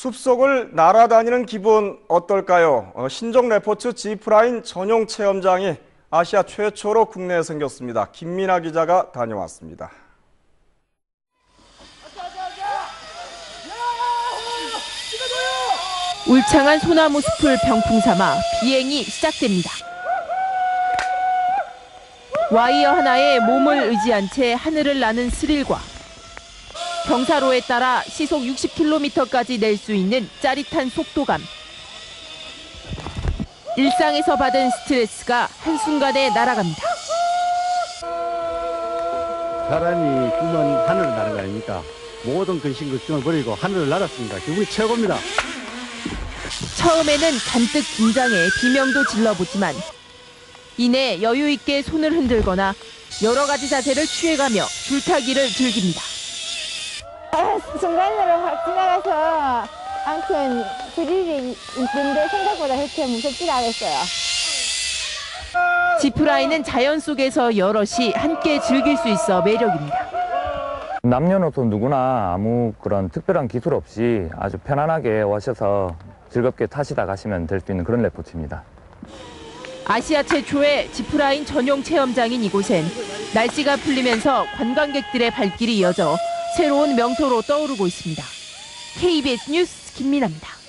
숲속을 날아다니는 기분 어떨까요? 어, 신종 레포츠 지프라인 전용 체험장이 아시아 최초로 국내에 생겼습니다. 김민아 기자가 다녀왔습니다. 울창한 소나무 숲을 병풍 삼아 비행이 시작됩니다. 와이어 하나에 몸을 의지한 채 하늘을 나는 스릴과 경사로에 따라 시속 60km까지 낼 수 있는 짜릿한 속도감. 일상에서 받은 스트레스가 한순간에 날아갑니다. 사람이 꿈은 하늘을 나는 거 아닙니까? 모든 근심 걱정을 버리고 하늘을 날았습니다. 기분이 최고입니다. 처음에는 잔뜩 긴장해 비명도 질러보지만 이내 여유 있게 손을 흔들거나 여러 가지 자세를 취해가며 줄타기를 즐깁니다. 아, 순간으로 확 지나가서 아무튼 스릴이 있던데 생각보다 그렇게 무섭지 않았어요. 지프라인은 자연 속에서 여럿이 함께 즐길 수 있어 매력입니다. 남녀노소 누구나 아무 그런 특별한 기술 없이 아주 편안하게 오셔서 즐겁게 타시다 가시면 될 수 있는 그런 레포츠입니다. 아시아 최초의 지프라인 전용 체험장인 이곳엔 날씨가 풀리면서 관광객들의 발길이 이어져 새로운 명소로 떠오르고 있습니다. KBS 뉴스 김민아입니다.